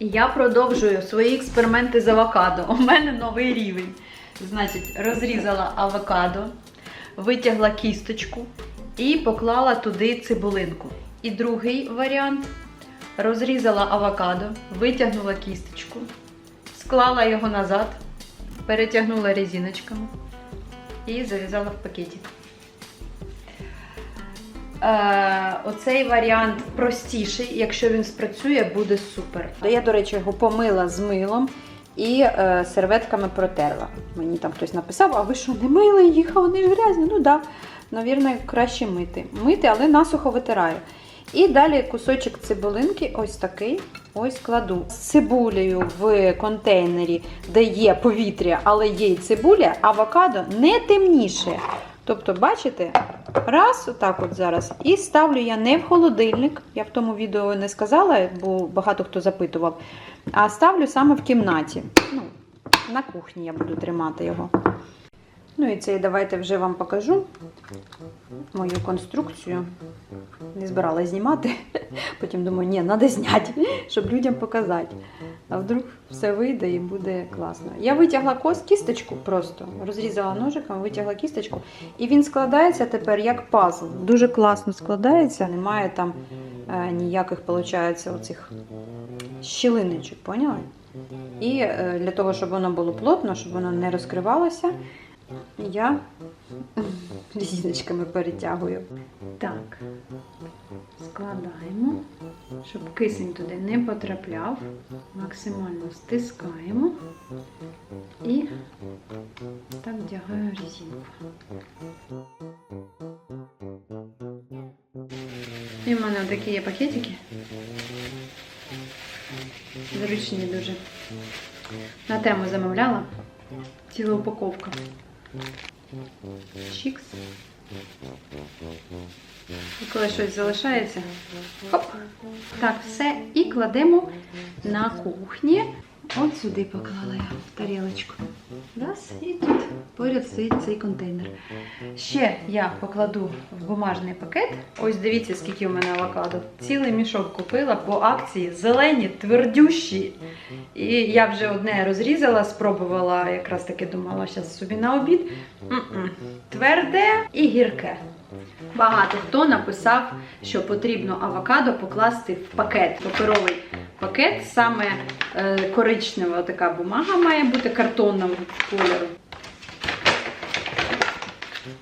Я продовжую свої експерименти з авокадо. У мене новий рівень. Значить, розрізала авокадо, витягла кісточку і поклала туди цибулинку. І другий варіант розрізала авокадо, витягнула кісточку, склала його назад, перетягнула резиночками і зав'язала в пакетик. Е, оцей варіант простіший, якщо він спрацює, буде супер. Я, до речі, його помила з милом і е, серветками протерла. Мені там хтось написав, а ви що, не мили їх, а вони ж грязні? Ну так, да. навірно, краще мити. Мити, але насухо витираю. І далі кусочок цибулинки, ось такий, ось кладу. З цибулею в контейнері, де є повітря, але є й цибуля, авокадо не темніше. Тобто, бачите, раз, отак от зараз, і ставлю я не в холодильник, я в тому відео не сказала, бо багато хто запитував, а ставлю саме в кімнаті. Ну, на кухні я буду тримати його. Ну і це давайте вже вам покажу мою конструкцію. Не збирала знімати. Потім думаю, ні, треба зняти, щоб людям показати. А вдруг все вийде і буде класно. Я витягла кісточку просто, розрізала ножиком, витягла кісточку, і він складається тепер як пазл. Дуже класно складається, немає там е, ніяких, виходить, оцих щілиночок, поняли? І е, для того, щоб воно було плотно, щоб воно не розкривалося, я резиночками перетягую. Так, складаємо, щоб кисень туди не потрапляв. Максимально стискаємо і так вдягаю резинку. І в мене такі є пакетики. Зручні дуже. На тему замовляла. Ціла упаковка. Чікс. І коли щось залишається. Хоп. Так, все. І кладемо на кухні. От сюди поклала я в тарілочку. Раз, і тут поряд стоїть цей контейнер. Ще я покладу в бумажний пакет. Ось дивіться, скільки у мене авокадо. Цілий мішок купила по акції. Зелені, твердющі. І я вже одне розрізала, спробувала, якраз таки думала, зараз собі на обід. М-м. Тверде і гірке. Багато хто написав, що потрібно авокадо покласти в пакет, паперовий пакет, саме е, коричнева така бумага має бути картонного кольору.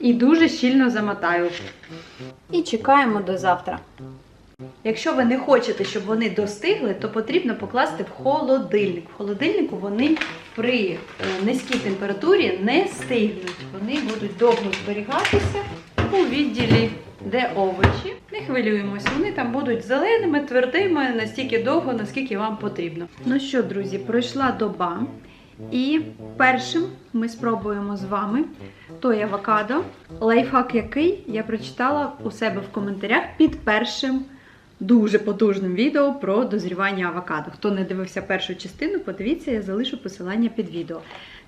І дуже щільно замотаю. І чекаємо до завтра. Якщо ви не хочете, щоб вони достигли, то потрібно покласти в холодильник. В холодильнику вони при е, низькій температурі не стигнуть. Вони будуть довго зберігатися у відділі, де овочі. Не хвилюємось, вони там будуть зеленими, твердими настільки довго, наскільки вам потрібно. Ну що, друзі, пройшла доба. І першим ми спробуємо з вами той авокадо. Лайфхак який я прочитала у себе в коментарях під першим дуже потужним відео про дозрівання авокадо. Хто не дивився першу частину, подивіться, я залишу посилання під відео.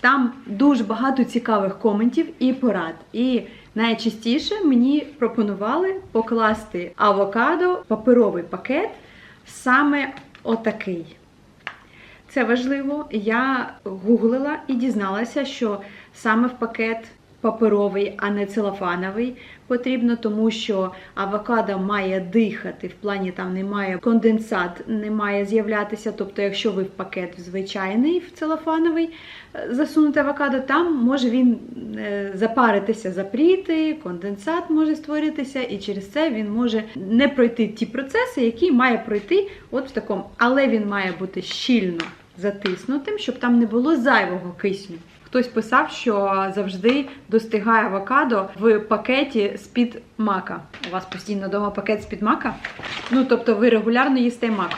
Там дуже багато цікавих коментів і порад. І найчастіше мені пропонували покласти авокадо, в паперовий пакет, саме отакий. Це важливо. Я гуглила і дізналася, що саме в пакет паперовий, а не целофановий потрібно, тому що авокадо має дихати, в плані там немає конденсат, не з'являтися. Тобто, якщо ви в пакет звичайний, в целофановий е, засунути авокадо, там може він е, запаритися, запріти, конденсат може створитися, і через це він може не пройти ті процеси, які має пройти от в такому. Але він має бути щільно затиснутим, щоб там не було зайвого кисню. Хтось писав, що завжди достигає авокадо в пакеті з-під мака. У вас постійно вдома пакет з-під мака? Ну, тобто ви регулярно їсте мак.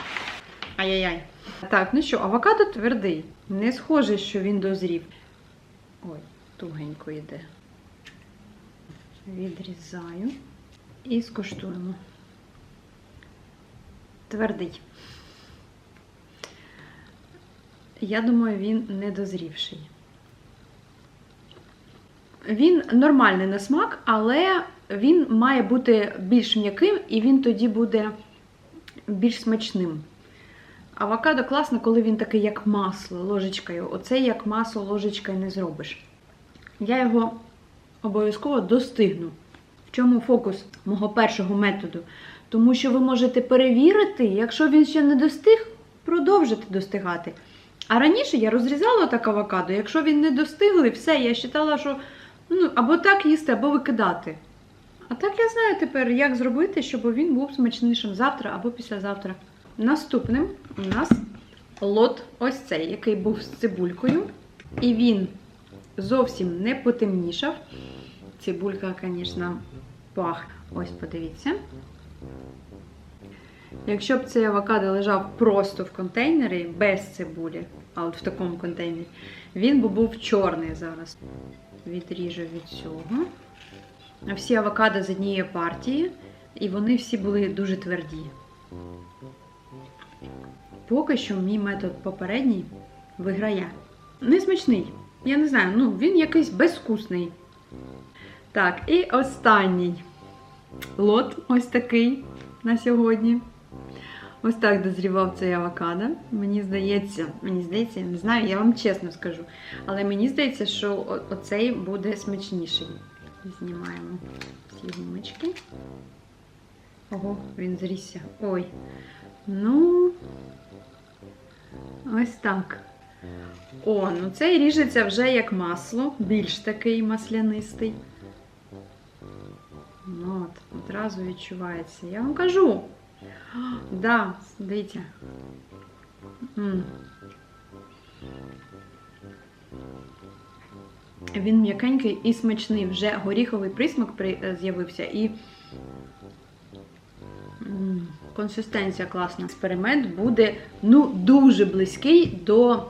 Ай-яй-яй. Так, ну що, авокадо твердий. Не схоже, що він дозрів. Ой, тугенько йде. Відрізаю і скуштуємо. Твердий. Я думаю, він не дозрівший. Він нормальний на смак, але він має бути більш м'яким і він тоді буде більш смачним. Авокадо класно, коли він такий, як масло, ложечкою. Оце як масло ложечкою не зробиш. Я його обов'язково достигну. В чому фокус мого першого методу? Тому що ви можете перевірити, якщо він ще не достиг, продовжити достигати. А раніше я розрізала так авокадо, якщо він не достиглий, все, я вважала, що ну, або так їсти, або викидати. А так я знаю тепер, як зробити, щоб він був смачнішим завтра або післязавтра. Наступним у нас лот ось цей, який був з цибулькою. І він зовсім не потемнішав. Цибулька, звісно, пах. Ось подивіться. Якщо б цей авокадо лежав просто в контейнері без цибулі, а от в такому контейнері, він би був чорний зараз. Відріжу від цього. Всі авокадо з однієї партії, і вони всі були дуже тверді. Поки що мій метод попередній виграє. Несмачний. Я не знаю, ну він якийсь безвкусний. Так, і останній лот ось такий на сьогодні. Ось так дозрівав цей авокадо. Мені здається, мені здається, я не знаю, я вам чесно скажу. Але мені здається, що оцей буде смачніший. Знімаємо всі гумочки. Ого, він зрісся. Ой. Ну, ось так. О, ну цей ріжеться вже як масло, більш такий маслянистий. Ну, от, одразу відчувається. Я вам кажу. Да, дивіться. М. Він м'якенький і смачний. Вже горіховий присмак при- е, з'явився і м, консистенція класна. Експеримент буде ну, дуже близький до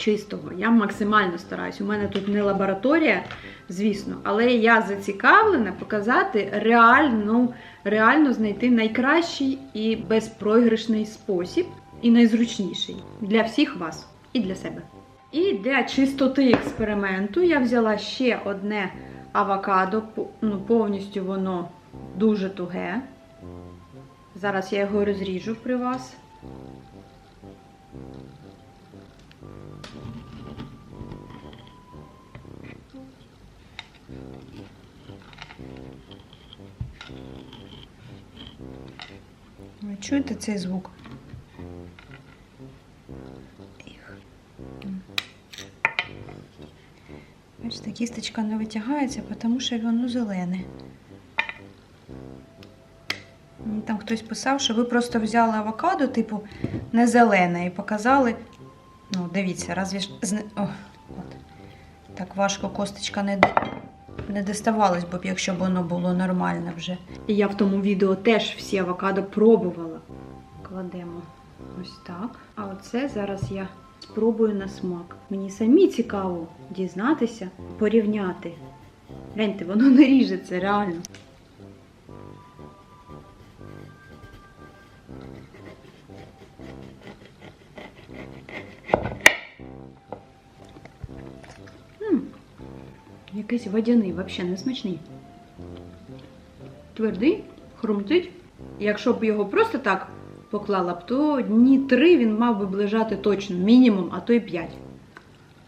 чистого. Я максимально стараюсь. У мене тут не лабораторія, звісно, але я зацікавлена показати реальну, реально знайти найкращий і безпроіграшний спосіб, і найзручніший для всіх вас і для себе. І для чистоти експерименту я взяла ще одне авокадо, ну, повністю воно дуже туге. Зараз я його розріжу при вас. Чуєте цей звук? Бачите, кісточка не витягається, тому що воно зелене. Мені там хтось писав, що ви просто взяли авокадо, типу, не зелене, і показали. Ну, дивіться, разві ж. О, от. Так важко косточка не, не доставалось б, якщо б воно було нормальне вже. Я в тому відео теж всі авокадо пробувала. Кладемо ось так. А оце зараз я спробую на смак. Мені самі цікаво дізнатися, порівняти. Гляньте, воно не ріжеться, реально. Якийсь водяний, взагалі не смачний. Твердий, хрумтить. Якщо б його просто так поклала б, то дні три він мав би лежати точно, мінімум, а то й п'ять.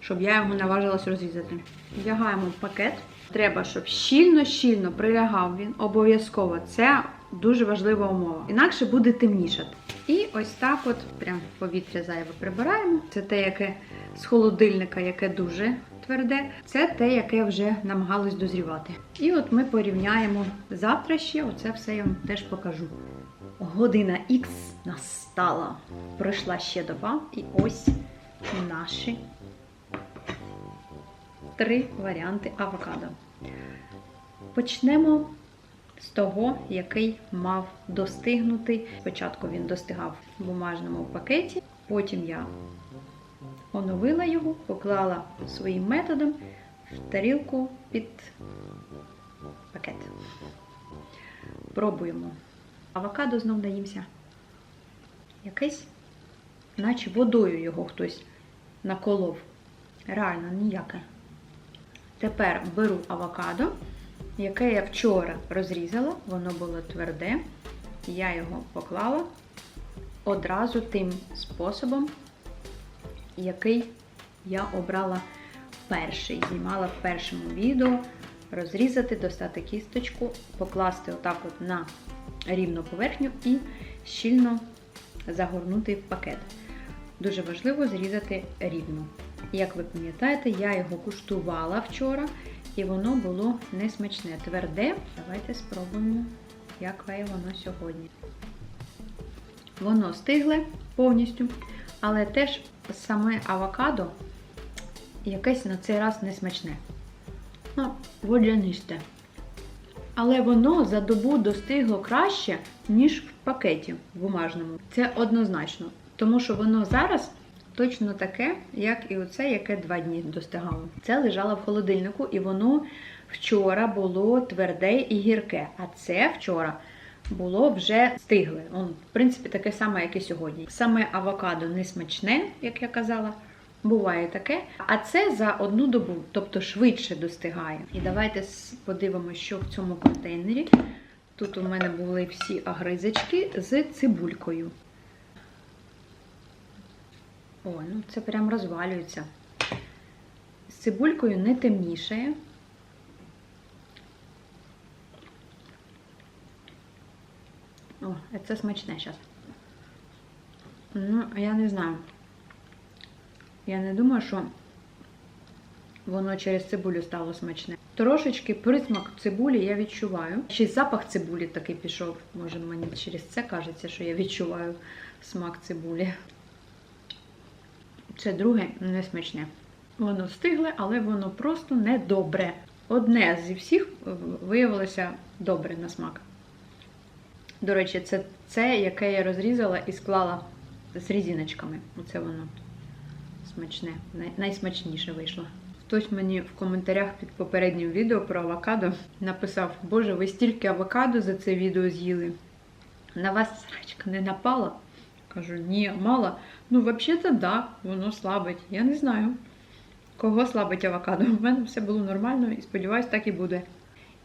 Щоб я його наважилась розрізати. Вдягаємо в пакет. Треба, щоб щільно-щільно прилягав він обов'язково. Це дуже важлива умова. Інакше буде темнішати. І ось так от прям повітря зайве прибираємо. Це те, яке з холодильника, яке дуже тверде. Це те, яке вже намагалось дозрівати. І от ми порівняємо завтра ще. Оце все я вам теж покажу. Година Х настала. Пройшла ще доба, і ось наші три варіанти авокадо. Почнемо з того, який мав достигнути. Спочатку він достигав в бумажному пакеті, потім я оновила його, поклала своїм методом в тарілку під пакет. Пробуємо. Авокадо знов наїмся. Якесь, наче водою його хтось наколов. Реально ніяке. Тепер беру авокадо, яке я вчора розрізала, воно було тверде. Я його поклала одразу тим способом, який я обрала перший. Знімала в першому відео. Розрізати, достати кісточку, покласти отак от на рівну поверхню і щільно загорнути в пакет. Дуже важливо зрізати рівно. Як ви пам'ятаєте, я його куштувала вчора, і воно було несмачне, тверде. Давайте спробуємо, яке воно сьогодні. Воно стигле повністю, але теж саме авокадо якесь на цей раз несмачне. Ну, водянисте. Але воно за добу достигло краще, ніж в пакеті бумажному. Це однозначно. Тому що воно зараз точно таке, як і оце, яке два дні достигало. Це лежало в холодильнику, і воно вчора було тверде і гірке. А це вчора було вже стигле. Он, в принципі, таке саме, як і сьогодні. Саме авокадо не смачне, як я казала. Буває таке, а це за одну добу, тобто швидше достигає. І давайте подивимося, що в цьому контейнері. Тут у мене були всі агризочки з цибулькою. О, ну це прям розвалюється. З цибулькою не темнішає. О, це смачне зараз. Ну, я не знаю. Я не думаю, що воно через цибулю стало смачне. Трошечки присмак цибулі я відчуваю. Ще й запах цибулі такий пішов. Може, мені через це кажеться, що я відчуваю смак цибулі. Це друге не смачне. Воно стигле, але воно просто не добре. Одне зі всіх виявилося добре на смак. До речі, це це, яке я розрізала і склала з різіночками. Оце воно смачне, найсмачніше вийшло. Хтось мені в коментарях під попереднім відео про авокадо написав: Боже, ви стільки авокадо за це відео з'їли. На вас срачка не напала? Кажу, ні, мало. Ну, взагалі-то да, воно слабить. Я не знаю. Кого слабить авокадо? У мене все було нормально і сподіваюсь, так і буде.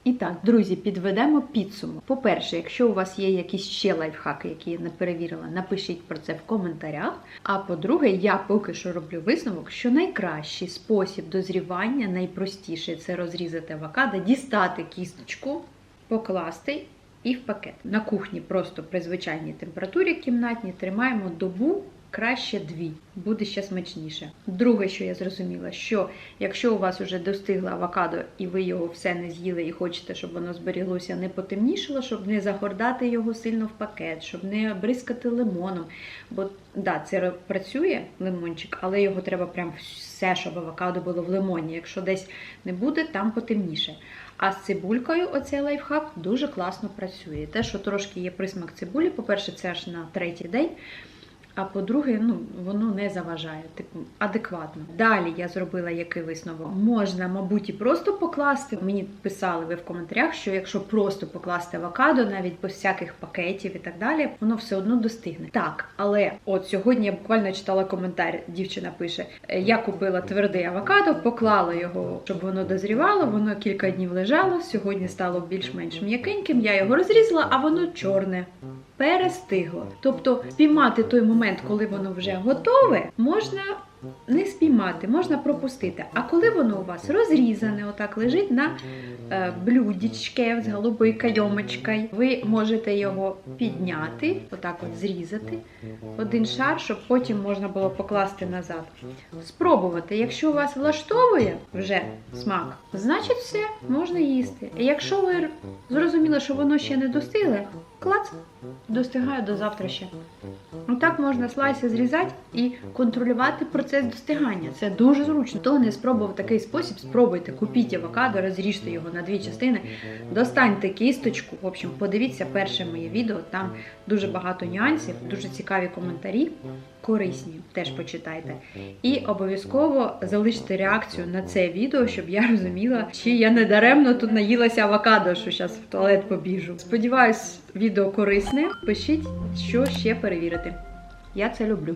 І так, друзі, підведемо підсумок. По-перше, якщо у вас є якісь ще лайфхаки, які я не перевірила, напишіть про це в коментарях. А по-друге, я поки що роблю висновок, що найкращий спосіб дозрівання, найпростіший це розрізати авокадо, дістати кісточку, покласти і в пакет. На кухні просто при звичайній температурі кімнатній тримаємо добу. Краще дві, буде ще смачніше. Друге, що я зрозуміла, що якщо у вас вже достигло авокадо і ви його все не з'їли і хочете, щоб воно зберіглося, не потемнішало, щоб не загордати його сильно в пакет, щоб не бризкати лимоном. Бо да, це працює лимончик, але його треба прям все, щоб авокадо було в лимоні. Якщо десь не буде, там потемніше. А з цибулькою оцей лайфхак дуже класно працює. Те, що трошки є присмак цибулі, по-перше, це аж на третій день. А по-друге, ну воно не заважає, типу, адекватно. Далі я зробила який висновок. Можна, мабуть, і просто покласти. Мені писали ви в коментарях, що якщо просто покласти авокадо, навіть без всяких пакетів і так далі, воно все одно достигне. Так, але от сьогодні я буквально читала коментар. Дівчина пише: «Е, я купила твердий авокадо, поклала його, щоб воно дозрівало. Воно кілька днів лежало. Сьогодні стало більш-менш м'якеньким. Я його розрізала, а воно чорне перестигло. Тобто спіймати той момент, коли воно вже готове, можна не спіймати, можна пропустити. А коли воно у вас розрізане, отак лежить на е, блюдечке з голубою кайомочкою, ви можете його підняти, отак от зрізати один шар, щоб потім можна було покласти назад. Спробувати. Якщо у вас влаштовує вже смак, значить все, можна їсти. Якщо ви зрозуміли, що воно ще не достигле, клац, достигає до завтра ще. Отак можна слайси зрізати і контролювати процес достигання. Це дуже зручно. Хто не спробував такий спосіб, спробуйте. Купіть авокадо, розріжте його на дві частини, достаньте кісточку. В общем, подивіться перше моє відео. Там дуже багато нюансів, дуже цікаві коментарі, корисні. Теж почитайте. І обов'язково залиште реакцію на це відео, щоб я розуміла, чи я не даремно тут наїлася авокадо, що зараз в туалет побіжу. Сподіваюсь, відео корисне. Пишіть, що ще перевірити. Я це люблю.